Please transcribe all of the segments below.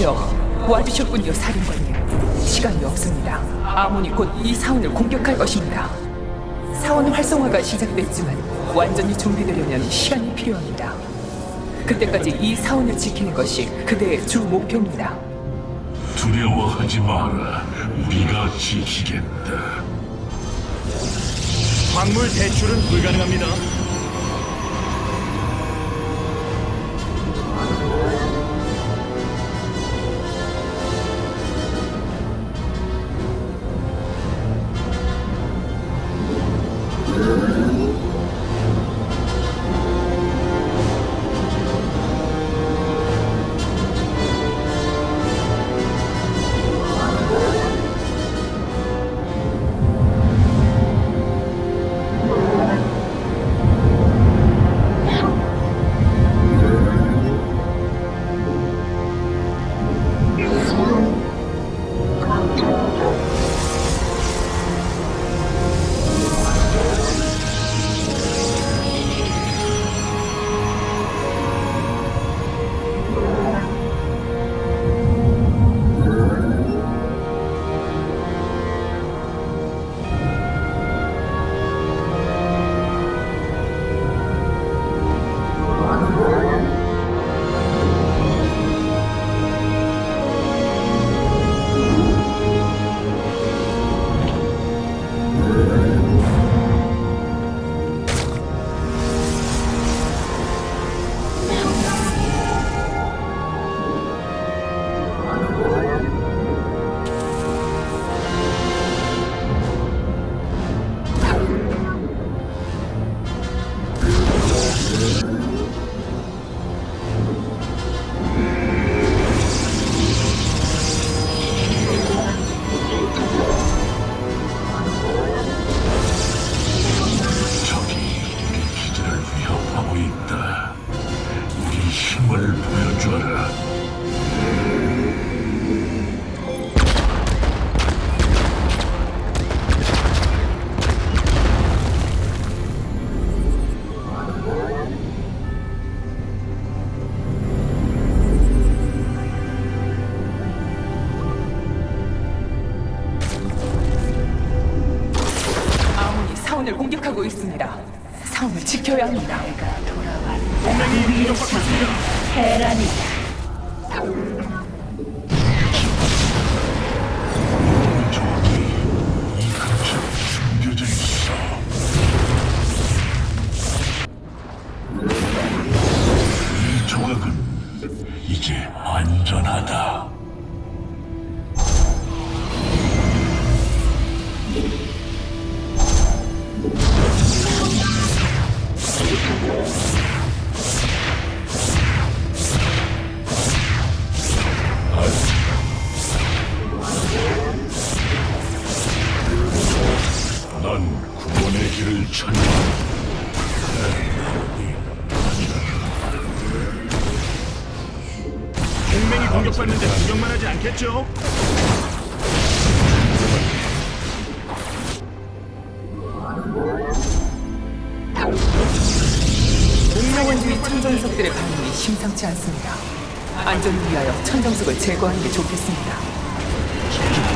주십시오. 와주셨군요, 사령관님. 시간이 없습니다. 아몬이 곧 이 사원을 공격할 것입니다. 사원 활성화가 시작됐지만 완전히 준비되려면 시간이 필요합니다. 그때까지 이 사원을 지키는 것이 그대의 주 목표입니다. 두려워하지 마라. 우리가 지키겠다. 광물 대출은 불가능합니다. 공격받는데 구경만 하지 않겠죠? 사원주의 천정석들의 반응이 심상치 않습니다. 안전을 위하여 천정석을 제거하는 게 좋겠습니다.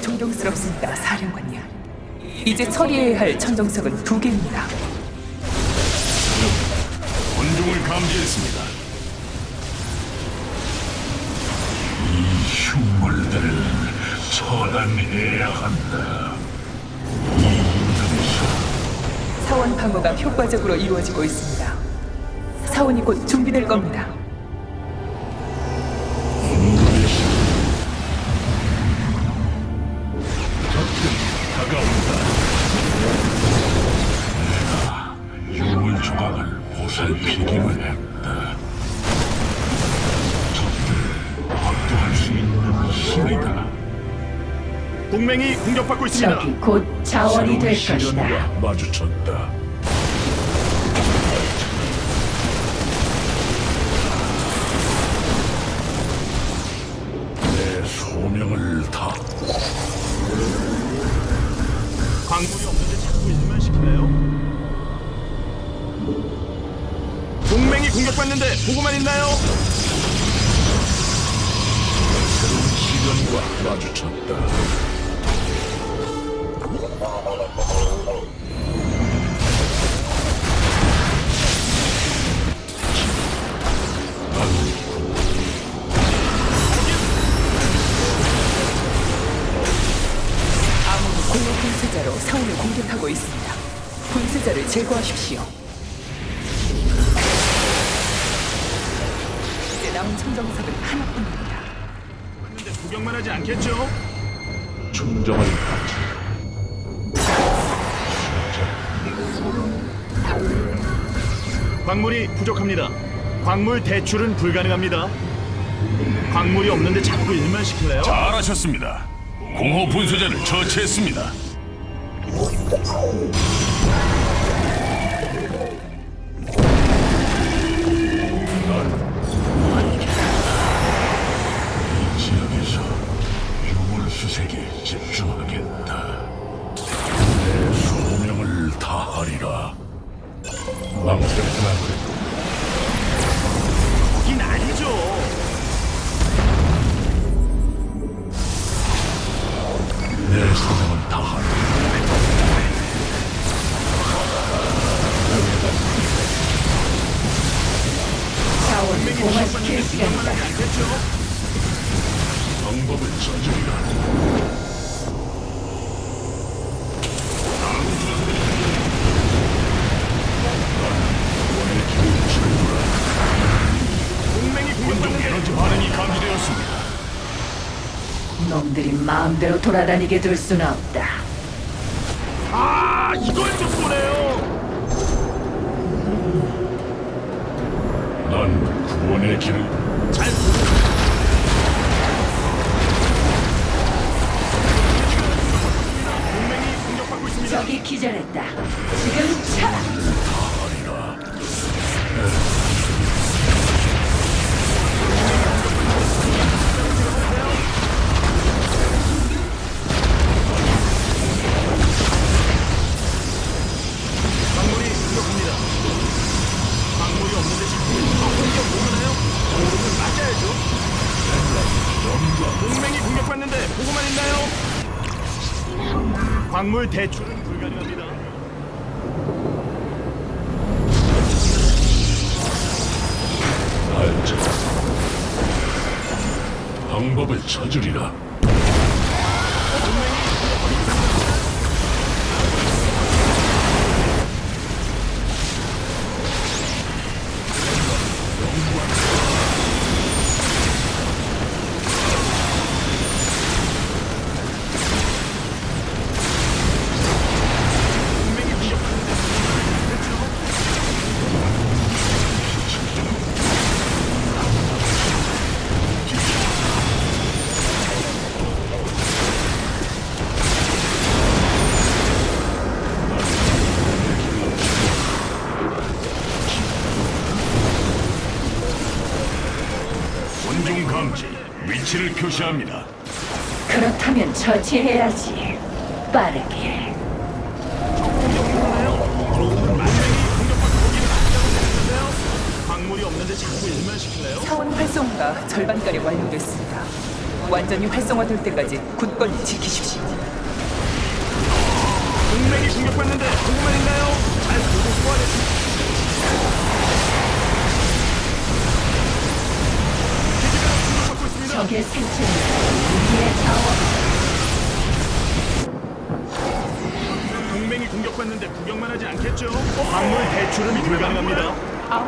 존경스럽습니다, 사령관님. 이제 처리해야 할 천정석은 두 개입니다. 혼종을 감지했습니다. 이 흉물들을 처단해야 한다. 이 인도에서 사원 방어가 효과적으로 이루어지고 있습니다. 사원이 곧 준비될 겁니다. 공격받고 있습니다. 적이 곧 자원이 될 것이다. 마주쳤다. 내 소명을 다. 광고이 없는데 자꾸 일만 시키네요. 동맹이 공격받는데 보고만 있나요? 새로운 시련과 마주쳤다. 분쇄자로 사원을 공격하고 있습니다. 분쇄자를 제거하십시오. 이제 남은 청정석은 하나뿐입니다. 근데 구경만 하지 않겠죠? 충정을 바치. 광물이 부족합니다. 광물 대출은 불가능합니다. 광물이 없는데 자꾸 일만 시킬래요? 잘하셨습니다. 공허 분쇄자를 처치했습니다. 마음대로 돌아다니게 둘 수는 없다. 아 이걸 좀 보네요. 난 구원의 길을 잘 보세요. 동맹이 공격받고 있습니다. 적이 기절했다. 지금 차! 대출은 불가능합니다. 알자. 방법을 저지리라. 표시합니다. 그렇다면 처치해야지. 빠르게. 광물이 없는데 자꾸 일만 시킬래요? 사원 활성화가 절반가량 완료됐습니다. 완전히 활성화될 때까지 굳건히 지키십시오. 동맹이 공격받는데 있나요?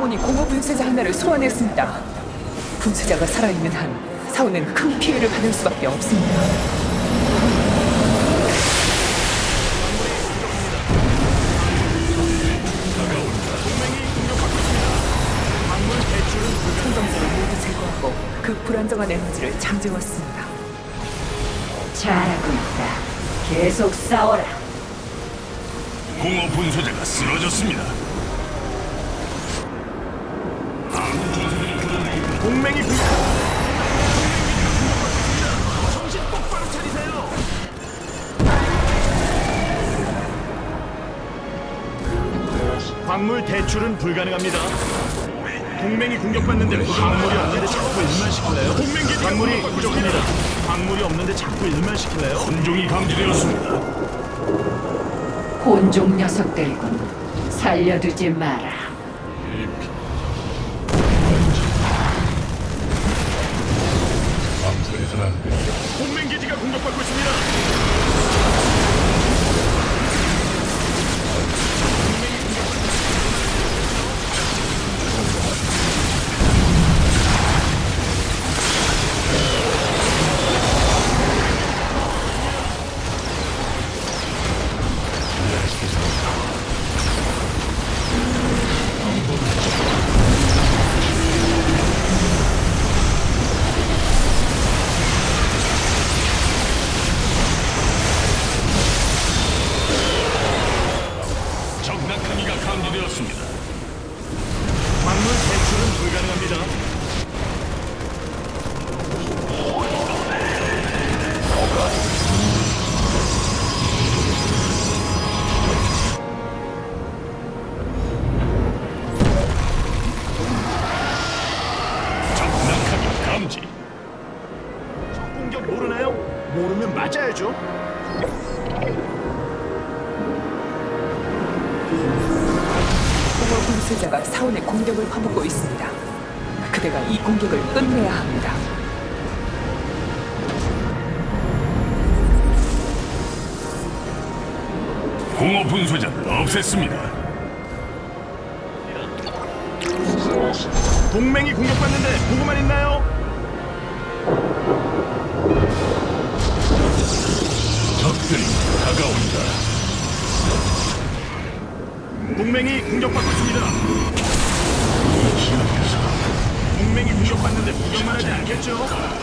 아몬이 공허 분쇄자 하나를 소환했습니다. 분쇄자가 살아있는 한 사원은 큰 피해를 받을 수밖에 없습니다. 모두 제거하고 그 불안정한 에너지를 잠재웠습니다. 잘하고 있다. 계속 싸워라. 공허 분쇄자가 쓰러졌습니다. 동맹이 공격. 정신 똑바로 차리세요. 광물 대출은 불가능합니다. 동맹이 공격받는데 광물이 없는데 자꾸 일만 시킬래요? 동맹 기 광물이 부족합니다. 광물이 없는데 자꾸 일만 시킬래요? 혼종이 감지되었습니다. 혼종 녀석들군. 살려두지 마라. 암살 동맹 기지가 공격받고 있습니다. 감지. 적 공격 모르나요? 모르면 맞아야죠. 공허 분쇄자가 사원의 공격을 퍼붓고 있습니다. 그대가 이 공격을 끝내야 합니다. 공허 분소자를 없앴습니다. 동맹이 공격받는데 보고만 있나요? 다가온다. 동맹이 공격받고 있습니다. 동맹이 공격받는데 구경만 하지 않겠죠?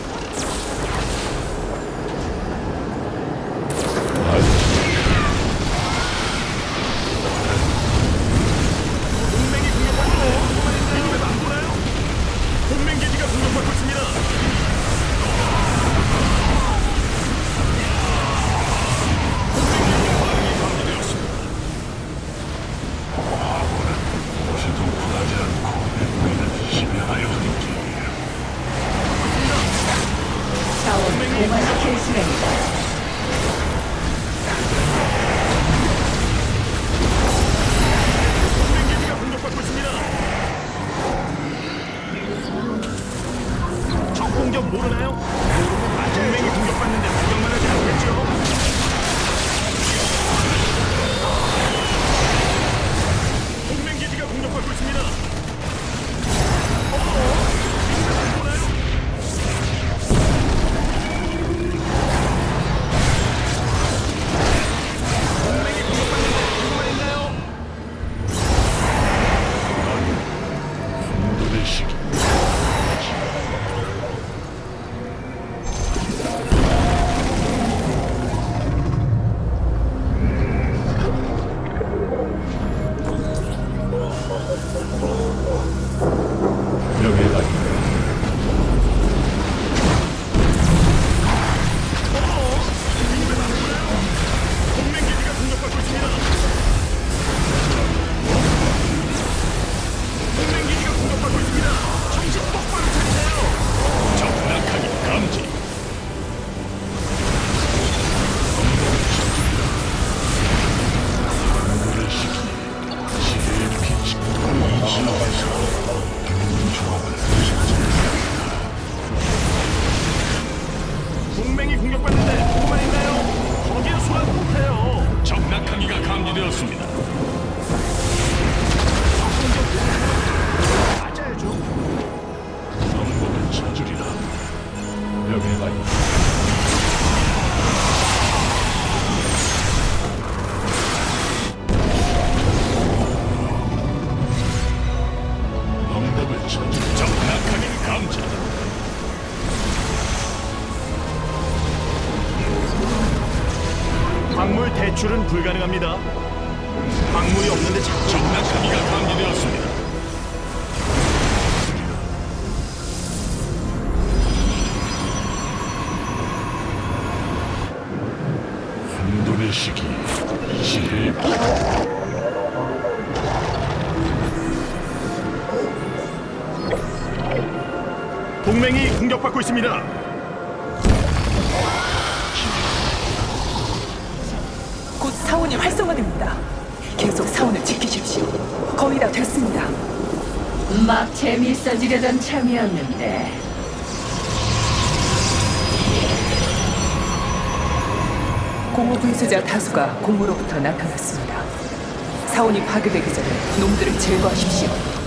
적 낙하기가 감지되었습니다. 없어지려던 참이었는데 공호 분쇄자 다수가 공무로부터 나타났습니다. 사원이 파괴되기 전에 놈들을 제거하십시오.